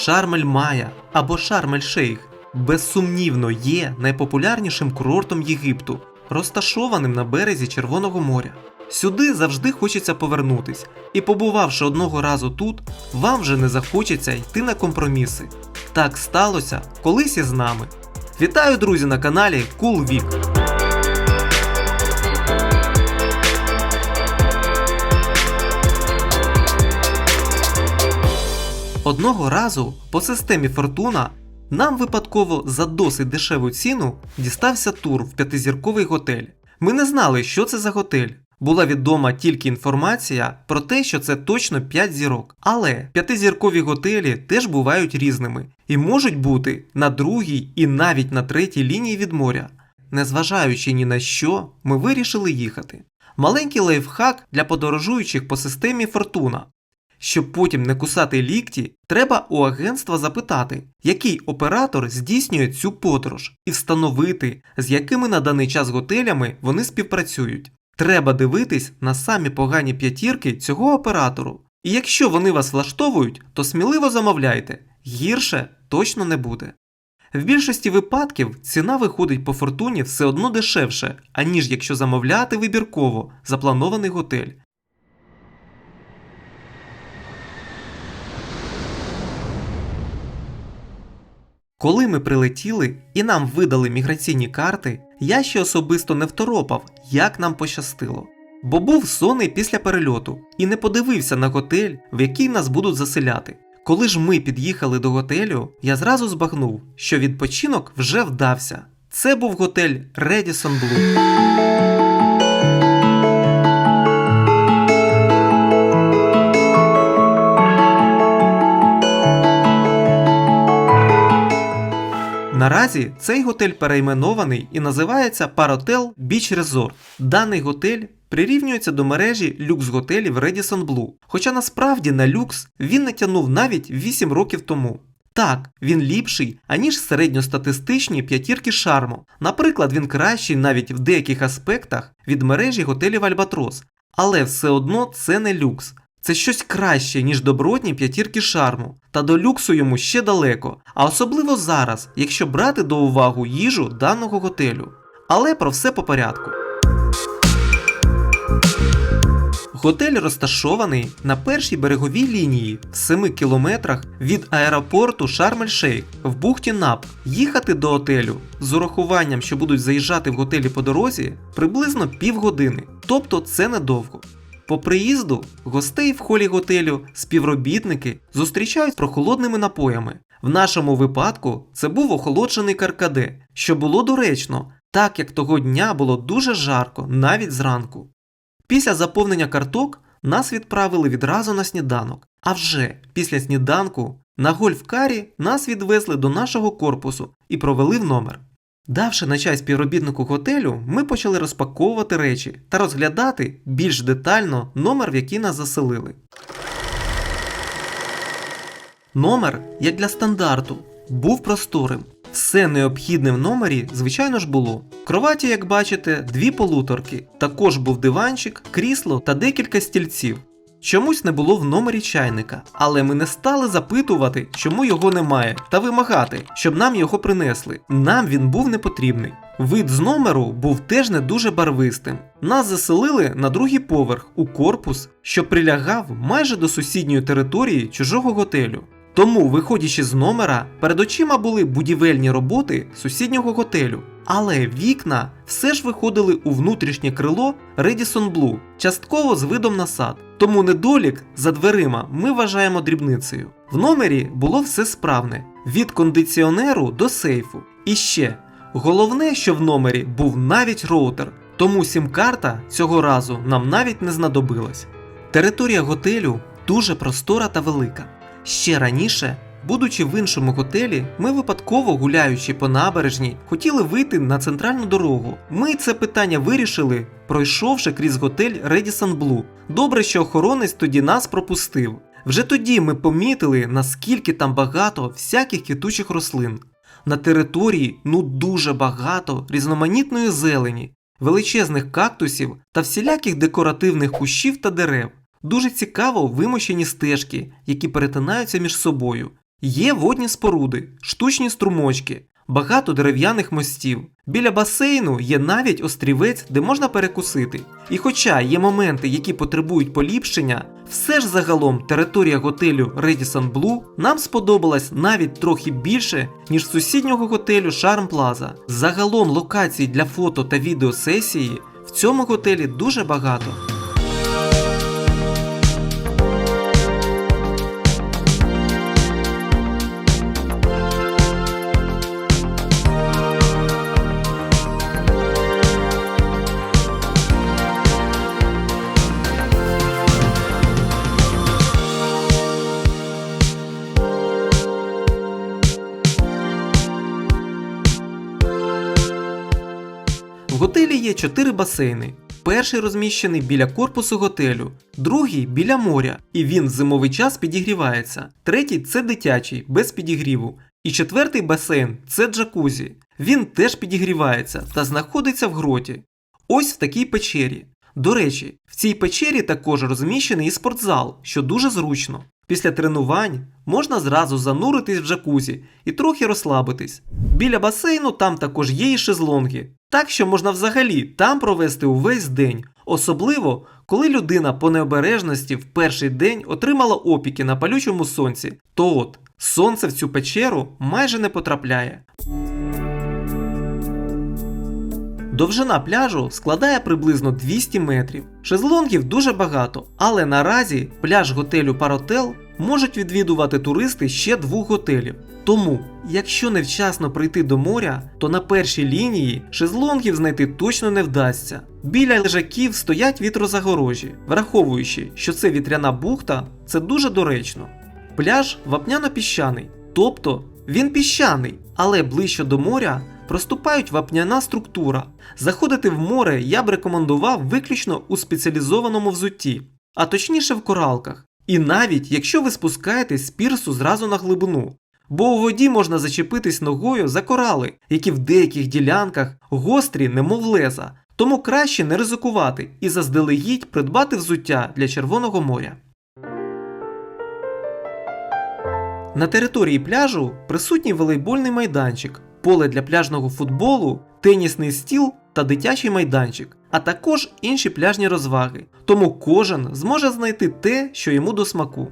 Шармель Мая або Шармель Шейх безсумнівно є найпопулярнішим курортом Єгипту, розташованим на березі Червоного моря. Сюди завжди хочеться повернутись, і побувавши одного разу тут, вам вже не захочеться йти на компроміси. Так сталося колись із нами. Вітаю, друзі, на каналі Cool. Одного разу по системі Фортуна нам випадково за досить дешеву ціну дістався тур в п'ятизірковий готель. Ми не знали, що це за готель. Була відома тільки інформація про те, що це точно 5 зірок. Але п'ятизіркові готелі теж бувають різними і можуть бути на другій і навіть на третій лінії від моря. Незважаючи ні на що, ми вирішили їхати. Маленький лайфхак для подорожуючих по системі Фортуна. Щоб потім не кусати лікті, треба у агентства запитати, який оператор здійснює цю подорож, і встановити, з якими на даний час готелями вони співпрацюють. Треба дивитись на самі погані п'ятірки цього оператору. І якщо вони вас влаштовують, то сміливо замовляйте, гірше точно не буде. В більшості випадків ціна виходить по фортуні все одно дешевше, аніж якщо замовляти вибірково запланований готель. Коли ми прилетіли і нам видали міграційні карти, я ще особисто не второпав, як нам пощастило. Бо був сонний після перельоту і не подивився на готель, в який нас будуть заселяти. Коли ж ми під'їхали до готелю, я зразу збагнув, що відпочинок вже вдався. Це був готель Redison Blue. Наразі цей готель перейменований і називається Паротел Beach Resort. Даний готель прирівнюється до мережі люкс-готелів Redison Blue, хоча насправді на люкс він не тягнув навіть 8 років тому. Так, він ліпший, аніж середньостатистичні п'ятірки шарму. Наприклад, він кращий навіть в деяких аспектах від мережі готелів Альбатрос, але все одно це не люкс. Це щось краще, ніж добротні п'ятірки шарму, та до люксу йому ще далеко, а особливо зараз, якщо брати до уваги їжу даного готелю. Але про все по порядку. Готель розташований на першій береговій лінії в 7 кілометрах від аеропорту Шарм-ель-Шейх в бухті Нап. Їхати до готелю з урахуванням, що будуть заїжджати в готелі по дорозі, приблизно півгодини, тобто це недовго. По приїзду гостей в холі готелю співробітники зустрічають прохолодними напоями. В нашому випадку це був охолоджений каркаде, що було доречно, так як того дня було дуже жарко, навіть зранку. Після заповнення карток нас відправили відразу на сніданок. А вже після сніданку на гольф-карі нас відвезли до нашого корпусу і провели в номер. Давши на чай співробітнику готелю, ми почали розпаковувати речі та розглядати більш детально номер, в який нас заселили. Номер, як для стандарту, був просторим. Все необхідне в номері, звичайно ж, було. В кроваті, як бачите, дві полуторки. Також був диванчик, крісло та декілька стільців. Чомусь не було в номері чайника, але ми не стали запитувати, чому його немає, та вимагати, щоб нам його принесли. Нам він був не потрібний. Вид з номеру був теж не дуже барвистим. Нас заселили на другий поверх у корпус, що прилягав майже до сусідньої території чужого готелю. Тому, виходячи з номера, перед очима були будівельні роботи сусіднього готелю. Але вікна все ж виходили у внутрішнє крило Redison Blue, частково з видом на сад. Тому недолік за дверима ми вважаємо дрібницею. В номері було все справне: від кондиціонеру до сейфу. І ще головне, що в номері був навіть роутер, тому сім-карта цього разу нам навіть не знадобилась. Територія готелю дуже простора та велика. Ще раніше, будучи в іншому готелі, ми випадково гуляючи по набережній, хотіли вийти на центральну дорогу. Ми це питання вирішили, пройшовши крізь готель Redison Blue. Добре, що охоронець тоді нас пропустив. Вже тоді ми помітили, наскільки там багато всяких квітучих рослин. На території ну дуже багато різноманітної зелені, величезних кактусів та всіляких декоративних кущів та дерев. Дуже цікаво вимощені стежки, які перетинаються між собою. Є водні споруди, штучні струмочки, багато дерев'яних мостів. Біля басейну є навіть острівець, де можна перекусити. І хоча є моменти, які потребують поліпшення, все ж загалом територія готелю Radisson Blue нам сподобалась навіть трохи більше, ніж сусіднього готелю Charm Plaza. Загалом локацій для фото та відеосесії в цьому готелі дуже багато. В готелі є чотири басейни. Перший розміщений біля корпусу готелю, другий біля моря, і він в зимовий час підігрівається. Третій це дитячий, без підігріву. І четвертий басейн це джакузі. Він теж підігрівається та знаходиться в гроті. Ось в такій печері. До речі, в цій печері також розміщений і спортзал, що дуже зручно. Після тренувань можна зразу зануритись в джакузі і трохи розслабитись. Біля басейну там також є і шезлонги, так що можна взагалі там провести увесь день, особливо коли людина по необережності в перший день отримала опіки на палючому сонці, то от сонце в цю печеру майже не потрапляє. Довжина пляжу складає приблизно 200 метрів. Шезлонгів дуже багато, але наразі пляж готелю Паротел можуть відвідувати туристи ще двох готелів. Тому, якщо невчасно прийти до моря, то на першій лінії шезлонгів знайти точно не вдасться. Біля лежаків стоять вітрозагорожі, враховуючи, що це вітряна бухта, це дуже доречно. Пляж вапняно-піщаний, тобто він піщаний, але ближче до моря проступають вапняна структура. Заходити в море я б рекомендував виключно у спеціалізованому взутті, а точніше в коралках. І навіть якщо ви спускаєтесь з пірсу зразу на глибину. Бо у воді можна зачепитись ногою за корали, які в деяких ділянках гострі, немов леза, тому краще не ризикувати і заздалегідь придбати взуття для Червоного моря. На території пляжу присутній волейбольний майданчик, поле для пляжного футболу, тенісний стіл та дитячий майданчик, а також інші пляжні розваги. Тому кожен зможе знайти те, що йому до смаку.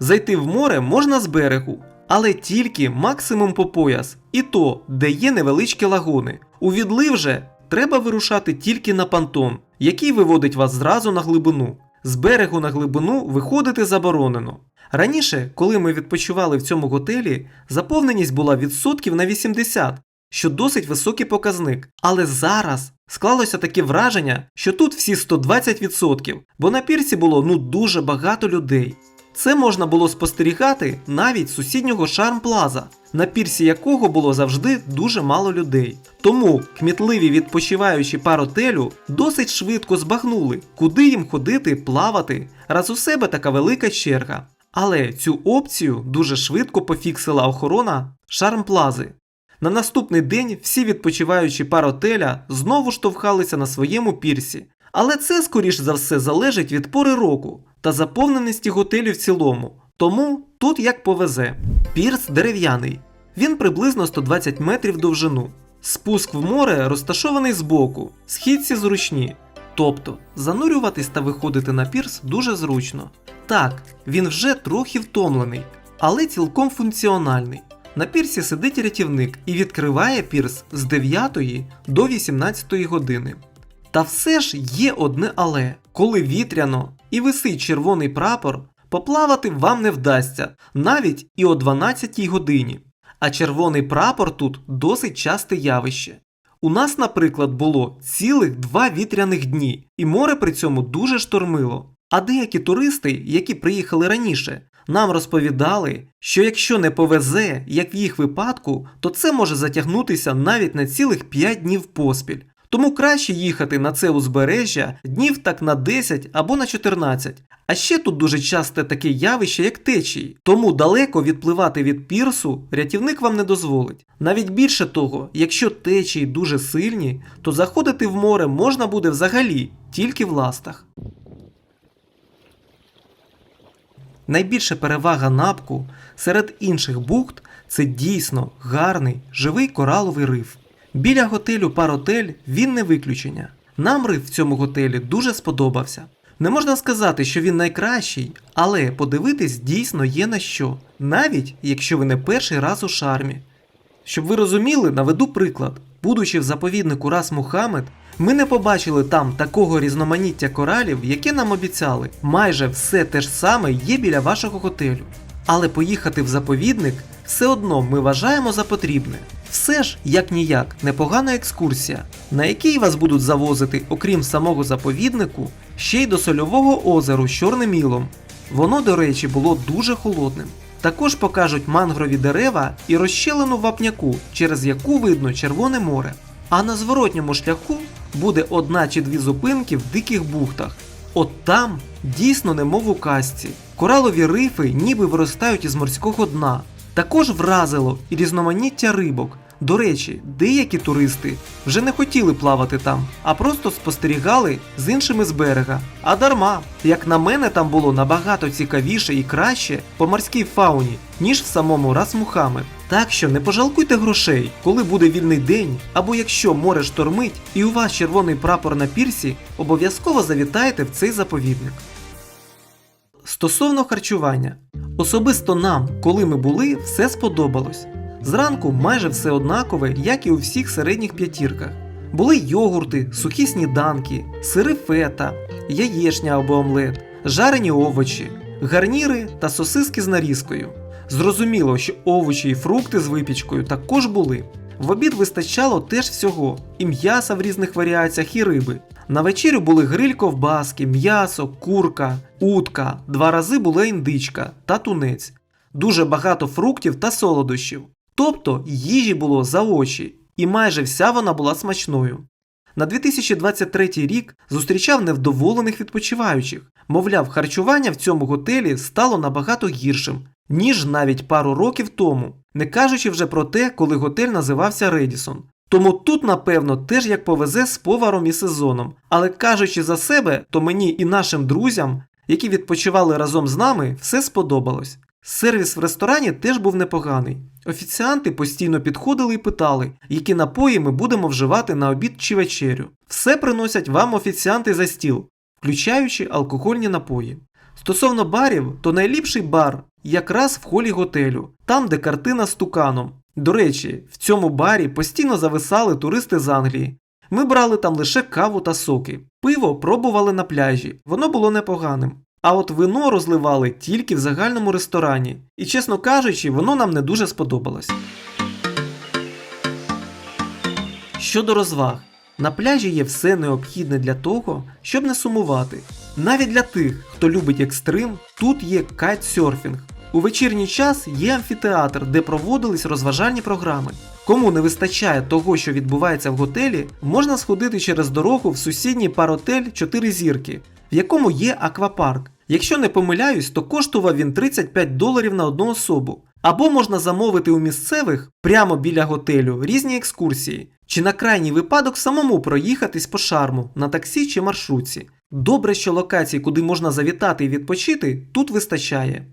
Зайти в море можна з берегу, але тільки максимум по пояс, і то, де є невеличкі лагуни. У відлив же треба вирушати тільки на понтон, який виводить вас зразу на глибину. З берегу на глибину виходити заборонено. Раніше, коли ми відпочивали в цьому готелі, заповненість була відсотків на 80, що досить високий показник. Але зараз склалося таке враження, що тут всі 120%, бо на пірсі було ну дуже багато людей. Це можна було спостерігати навіть сусіднього Шарм Плаза, на пірсі якого було завжди дуже мало людей. Тому кмітливі відпочиваючі паротелю досить швидко збагнули, куди їм ходити, плавати, раз у себе така велика черга. Але цю опцію дуже швидко пофіксила охорона Шарм Плази. На наступний день всі відпочиваючі паротеля знову штовхалися на своєму пірсі. Але це, скоріш за все, залежить від пори року та заповненості готелів в цілому. Тому тут як повезе. Пірс дерев'яний. Він приблизно 120 метрів довжину. Спуск в море розташований збоку, східці зручні. Тобто занурюватись та виходити на пірс дуже зручно. Так, він вже трохи втомлений, але цілком функціональний. На пірсі сидить рятівник і відкриває пірс з 9 до 18 години. Та все ж є одне але. Коли вітряно і висить червоний прапор, поплавати вам не вдасться навіть і о 12 годині. А червоний прапор тут досить часте явище. У нас, наприклад, було цілих два вітряних дні, і море при цьому дуже штормило. А деякі туристи, які приїхали раніше, нам розповідали, що якщо не повезе, як в їх випадку, то це може затягнутися навіть на цілих 5 днів поспіль. Тому краще їхати на це узбережжя днів так на 10 або на 14. А ще тут дуже часте таке явище, як течії, тому далеко відпливати від пірсу рятівник вам не дозволить. Навіть більше того, якщо течії дуже сильні, то заходити в море можна буде взагалі тільки в ластах. Найбільша перевага напку серед інших бухт це дійсно гарний живий кораловий риф. Біля готелю Паротель він не виключення. Нам риф в цьому готелі дуже сподобався. Не можна сказати, що він найкращий, але подивитись дійсно є на що, навіть якщо ви не перший раз у шармі. Щоб ви розуміли, наведу приклад. Будучи в заповіднику Рас Мухаммед, ми не побачили там такого різноманіття коралів, яке нам обіцяли. Майже все те ж саме є біля вашого готелю. Але поїхати в заповідник все одно ми вважаємо за потрібне. Все ж, як ніяк, непогана екскурсія, на якій вас будуть завозити, окрім самого заповіднику, ще й до сольового озеру з чорним мілом. Воно, до речі, було дуже холодним. Також покажуть мангрові дерева і розщелену вапняку, через яку видно Червоне море. А на зворотньому шляху буде одна чи дві зупинки в диких бухтах. От там дійсно немов у казці. Коралові рифи ніби виростають із морського дна. Також вразило і різноманіття рибок. До речі, деякі туристи вже не хотіли плавати там, а просто спостерігали з іншими з берега. А дарма, як на мене, там було набагато цікавіше і краще по морській фауні, ніж в самому Рас-Мухаммед. Так що не пожалкуйте грошей, коли буде вільний день, або якщо море штормить і у вас червоний прапор на пірсі, обов'язково завітайте в цей заповідник. Стосовно харчування, особисто нам, коли ми були, все сподобалось. Зранку майже все однакове, як і у всіх середніх п'ятірках. Були йогурти, сухі сніданки, сири фета, яєчня або омлет, жарені овочі, гарніри та сосиски з нарізкою. Зрозуміло, що овочі і фрукти з випічкою також були. В обід вистачало теж всього, і м'яса в різних варіаціях, і риби. На вечерю були гриль ковбаски, м'ясо, курка, утка, два рази була індичка та тунець, дуже багато фруктів та солодощів. Тобто їжі було за очі, і майже вся вона була смачною. На 2023 рік зустрічав невдоволених відпочиваючих. Мовляв, харчування в цьому готелі стало набагато гіршим, ніж навіть пару років тому, не кажучи вже про те, коли готель називався Редісон. Тому тут, напевно, теж як повезе з поваром і сезоном. Але кажучи за себе, то мені і нашим друзям, які відпочивали разом з нами, все сподобалось. Сервіс в ресторані теж був непоганий. Офіціанти постійно підходили і питали, які напої ми будемо вживати на обід чи вечерю. Все приносять вам офіціанти за стіл, включаючи алкогольні напої. Стосовно барів, то найліпший бар якраз в холі готелю, там, де картина з туканом. До речі, в цьому барі постійно зависали туристи з Англії. Ми брали там лише каву та соки. Пиво пробували на пляжі, воно було непоганим. А от вино розливали тільки в загальному ресторані, і, чесно кажучи, воно нам не дуже сподобалось. Щодо розваг, на пляжі є все необхідне для того, щоб не сумувати. Навіть для тих, хто любить екстрим, тут є кайтсерфінг. У вечірній час є амфітеатр, де проводились розважальні програми. Кому не вистачає того, що відбувається в готелі, можна сходити через дорогу в сусідній паротель 4 зірки, в якому є аквапарк. Якщо не помиляюсь, то коштував він 35 доларів на одну особу. Або можна замовити у місцевих прямо біля готелю різні екскурсії, чи на крайній випадок самому проїхатись по шарму на таксі чи маршрутці. Добре, що локацій, куди можна завітати і відпочити, тут вистачає.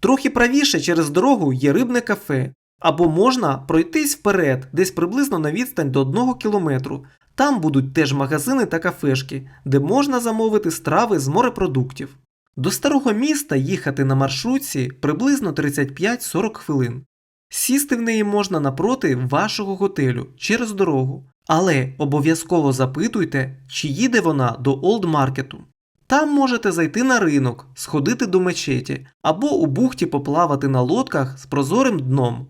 Трохи правіше через дорогу є рибне кафе, або можна пройтись вперед, десь приблизно на відстань до 1 кілометру. Там будуть теж магазини та кафешки, де можна замовити страви з морепродуктів. До старого міста їхати на маршрутці приблизно 35-40 хвилин. Сісти в неї можна напроти вашого готелю через дорогу, але обов'язково запитуйте, чи їде вона до олдмаркету. Там можете зайти на ринок, сходити до мечеті або у бухті поплавати на лодках з прозорим дном.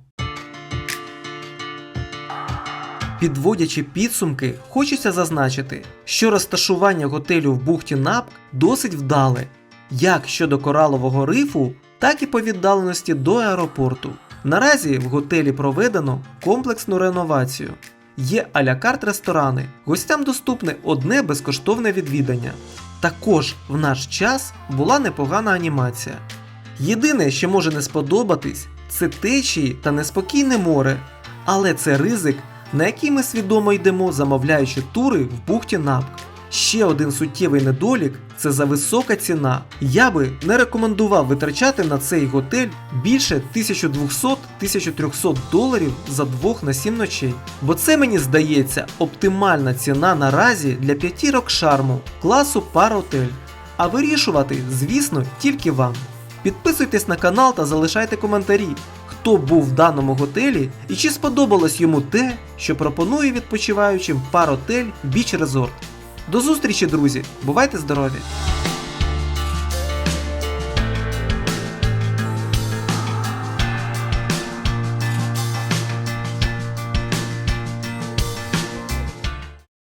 Підводячи підсумки, хочеться зазначити, що розташування готелю в бухті Напк досить вдале, як щодо коралового рифу, так і по віддаленості до аеропорту. Наразі в готелі проведено комплексну реновацію. Є алякарт ресторани, гостям доступне одне безкоштовне відвідання. Також в наш час була непогана анімація. Єдине, що може не сподобатись, це течії та неспокійне море, але це ризик, на який ми свідомо йдемо, замовляючи тури в бухті Напк. Ще один суттєвий недолік це за висока ціна. Я би не рекомендував витрачати на цей готель більше 1200-1300 доларів за двох на 7 ночей. Бо це мені здається оптимальна ціна наразі для п'ятірок шарму класу Паротель. А вирішувати, звісно, тільки вам. Підписуйтесь на канал та залишайте коментарі, хто був в даному готелі і чи сподобалось йому те, що пропонує відпочиваючим Паротель Біч Резорт. До зустрічі, друзі! Бувайте здорові!